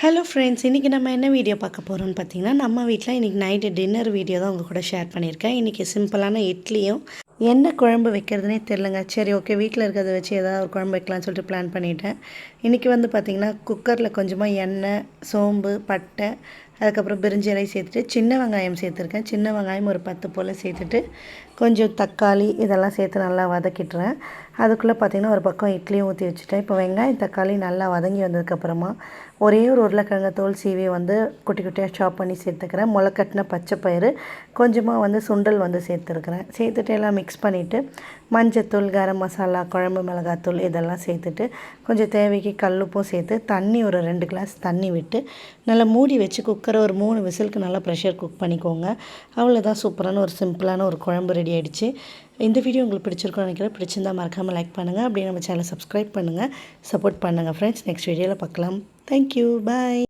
Hello friends இன்றைக்கி நம்ம என்ன வீடியோ பார்க்க போகிறோம்னு பார்த்தீங்கன்னா நம்ம வீட்டில் இன்றைக்கி நைட்டு டின்னர் வீடியோ தான் உங்கள் கூட ஷேர் பண்ணியிருக்கேன். இன்றைக்கி சிம்பிளான இட்லியும் என்ன குழம்பு வைக்கிறதுனே தெரிலங்க சரி ஓகே வீட்டில் இருக்கிறத வச்சு ஏதாவது ஒரு குழம்பு வைக்கலாம்னு சொல்லிட்டு பிளான் பண்ணிட்டேன். இன்றைக்கி வந்து பார்த்திங்கன்னா குக்கரில் கொஞ்சமாக எண்ணெய் சோம்பு பட்டை அதுக்கப்புறம் பிரிஞ்சி இலை சேர்த்துட்டு சின்ன வெங்காயம் சேர்த்துருக்கேன். சின்ன வெங்காயம் ஒரு பத்து போல் சேர்த்துட்டு கொஞ்சம் தக்காளி இதெல்லாம் சேர்த்து நல்லா வதக்கிட்டுறேன். அதுக்குள்ளே பார்த்திங்கன்னா ஒரு பக்கம் இட்லியும் ஊற்றி வச்சுட்டேன். இப்போ வெங்காயம் தக்காளி நல்லா வதங்கி வந்ததுக்கப்புறமா ஒரே ஒரு உருளைக்கிழங்கு தோல் சீவி வந்து குட்டி குட்டியாக சாப் பண்ணி சேர்த்துக்கிறேன். முளைக்கட்டின பச்சை பயிறு கொஞ்சமாக வந்து சுண்டல் வந்து சேர்த்துருக்குறேன். சேர்த்துட்டு எல்லாம் மிக்ஸ் பண்ணிவிட்டு மஞ்சத்தூள் கரம் மசாலா குழம்பு மிளகாத்தூள் இதெல்லாம் சேர்த்துட்டு கொஞ்சம் தேவைக்கு கல்லுப்பும் சேர்த்து தண்ணி ஒரு ரெண்டு கிளாஸ் தண்ணி விட்டு நல்லா மூடி வச்சு குக்கரை ஒரு மூணு விசிலுக்கு நல்லா ப்ரெஷர் குக் பண்ணிக்கோங்க. அவ்வளோதான் சூப்பரான ஒரு சிம்பிளான ஒரு குழம்பு ரெடி ஆகிடுச்சு இந்த வீடியோ உங்களுக்கு பிடிச்சிருக்கோம் நினைக்கிறேன். பிடிச்சிருந்தா மறக்காமல் லைக் பண்ணுங்கள் அப்படியே நம்ம சேனலை சப்ஸ்கிரைப் பண்ணுங்கள் சப்போர்ட் பண்ணுங்கள் ஃப்ரெண்ட்ஸ் நெக்ஸ்ட் வீடியோவில் பார்க்கலாம். Thank you bye